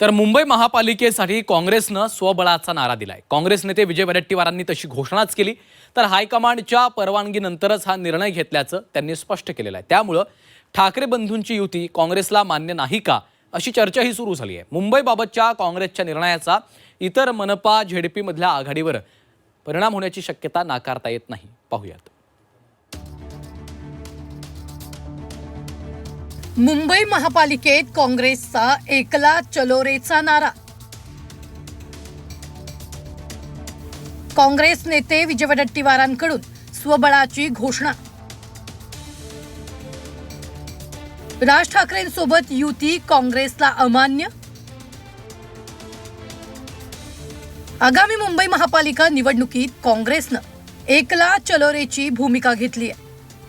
तर मुंबई महापालिकेसाठी काँग्रेसनं स्वबळाचा नारा दिलाय. काँग्रेस नेते विजय वडेट्टीवारांनी तशी घोषणाच केली. तर हायकमांडच्या परवानगीनंतरच हा निर्णय घेतल्याचं त्यांनी स्पष्ट केलेलं आहे. त्यामुळं ठाकरे बंधूंची युती काँग्रेसला मान्य नाही का अशी चर्चाही सुरू झाली आहे. मुंबईबाबतच्या काँग्रेसच्या निर्णयाचा इतर मनपा झेडपीमधल्या आघाडीवर परिणाम होण्याची शक्यता नाकारता येत नाही. पाहूयात. मुंबई महापालिकेत काँग्रेसचा एकला चलोरेचा नारा. काँग्रेस नेते विजय वडट्टीवारांकडून स्वबळाची घोषणा. राज ठाकरेंसोबत युती काँग्रेसला अमान्य. आगामी मुंबई महापालिका निवडणुकीत काँग्रेसनं एकला चलोरेची भूमिका घेतली आहे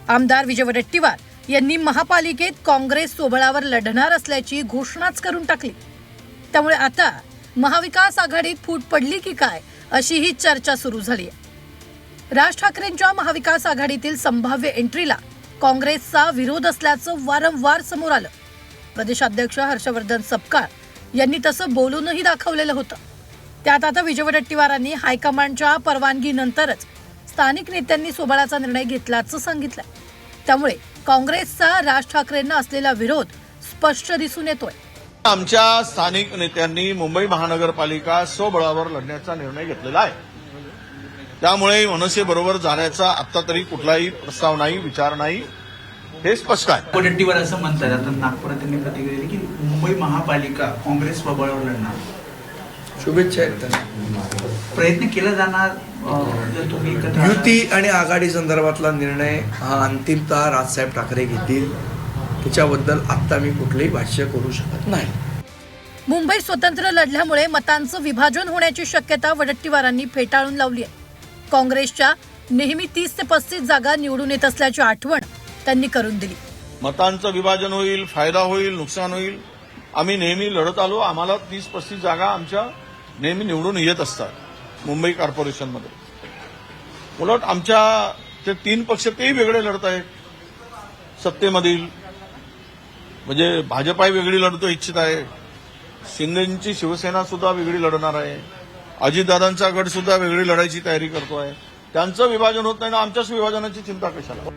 आमदार विजय वडट्टीवार यांनी महापालिकेत काँग्रेस सोबळावर लढणार असल्याची घोषणाच करून टाकली. त्यामुळे आता महाविकास आघाडीत फूट पडली की काय अशी ही चर्चा सुरू झाली आहे. राज ठाकरेंच्या महाविकास आघाडीतील संभाव्य एंट्रीला काँग्रेसचा विरोध असल्याचं वारंवार समोर आलं. प्रदेशाध्यक्ष हर्षवर्धन सपकाळ यांनी तसं बोलूनही दाखवलेलं होतं. त्यात आता विजय वडेट्टीवारांनी हायकमांडच्या परवानगीनंतरच स्थानिक नेत्यांनी सोबळाचा निर्णय घेतल्याचं सांगितलं. त्यामुळे काँग्रेसचा राज ठाकरेंना असलेला विरोध स्पष्ट दिसून येतोय. आमच्या स्थानिक नेत्यांनी मुंबई महानगरपालिका स्वबळावर लढण्याचा निर्णय घेतलेला आहे. त्यामुळे मनसेबरोबर जाण्याचा आता तरी कुठलाही प्रस्ताव नाही विचार नाही. हे स्पष्ट आहे. वडेट्टीवर असं म्हणतात. आता नागपुरात त्यांनी प्रतिक्रिया दिली की मुंबई महापालिका काँग्रेस प्रबळावर लढणार. शुभेच्छा आहेत त्यांना. प्रयत्न केला जाणार अं, जर तुम्ही एकत्र युती आणि आघाडी संदर्भातला निर्णय हा अंतिमतः राजसाहेब ठाकरे घेतील. त्याच्याबद्दल आत्ता मी कुठलंही भाष्य करू शकत नाही. मुंबई स्वतंत्र लढल्यामुळे मतांचं विभाजन होण्याची शक्यता वडट्टीवारांनी फेटाळून लावली आहे. काँग्रेसच्या नेहमी तीस ते पस्तीस जागा निवडून येत असल्याची आठवण त्यांनी करून दिली. मतांचं विभाजन होईल फायदा होईल नुकसान होईल. आम्ही नेहमी लढत आलो. आम्हाला तीस पस्तीस जागा आमच्या नेहमी निवडून येत असतात मुंबई कॉर्पोरेशनमध्ये. उलट आमच्या ते तीन पक्ष तेही वेगळे लढत आहेत. सत्तेमधील म्हणजे भाजपाही वेगळी लढतो इच्छित आहे. शिंदेची शिवसेना सुद्धा वेगळी लढणार आहे. अजितदादांचा गट सुद्धा वेगळी लढायची तयारी करतोय त्यांचं विभाजन होत नाही ना आमच्याच विभाजनाची चिंता कशाला?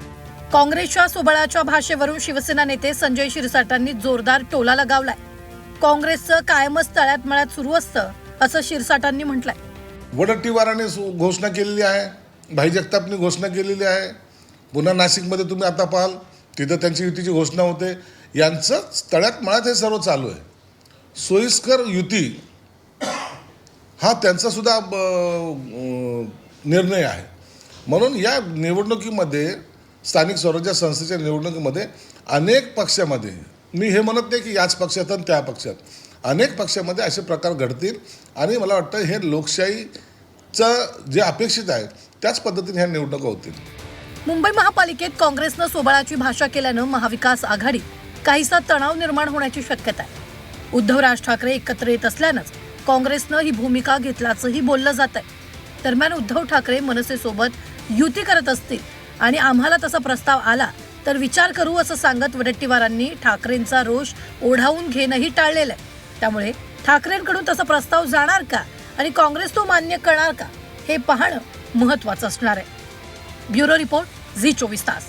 काँग्रेसच्या सुबळाच्या भाषेवरून शिवसेना नेते संजय शिरसाटांनी जोरदार टोला लगावलाय. काँग्रेसचं कायमच तळ्यात मळ्यात सुरू असतं. असं शिरसाटांनी म्हटलंय. वडट्टीवाराने सु- घोषणा केलेली आहे भाई जगतापनी घोषणा केलेली आहे. पुन्हा नाशिकमध्ये तुम्ही आता पाहाल तिथं त्यांची युतीची घोषणा होते. यांचं तळ्यात मळ्यात हे सर्व चालू आहे. सोयीस्कर युती हा त्यांचा सुद्धा ब- निर्णय आहे. म्हणून या निवडणुकीमध्ये स्थानिक स्वराज्य संस्थेच्या निवडणुकीमध्ये अनेक पक्षामध्ये मी हे म्हणत नाही की याच पक्षात आणि त्या पक्षात अनेक पक्षामध्ये असे प्रकार घडतील आणि मला वाटतं हे लोकशाहीचं जे अपेक्षित आहे त्याच पद्धतीने ह्या निवडणुका होतील. मुंबई महापालिकेत काँग्रेसनं सोबळाची भाषा केल्यानं महाविकास आघाडी काहीसा तणाव निर्माण होण्याची शक्यता आहे. उद्धव राज ठाकरे एकत्र येत असल्यानंच काँग्रेसनं ही भूमिका घेतल्याचंही बोललं जात आहे दरम्यान उद्धव ठाकरे मनसेसोबत युती करत असतील आणि आम्हाला तसा प्रस्ताव आला तर विचार करू असं सांगत वडेट्टीवारांनी ठाकरेंचा रोष ओढावून घेणंही टाळलेलं आहे. त्यामुळे ठाकरेंकडून तसा प्रस्ताव जाणार का? आणि काँग्रेस तो मान्य करणार का? हे पाहणं महत्वाचं असणार आहे. ब्युरो रिपोर्ट झी चोवीस तास.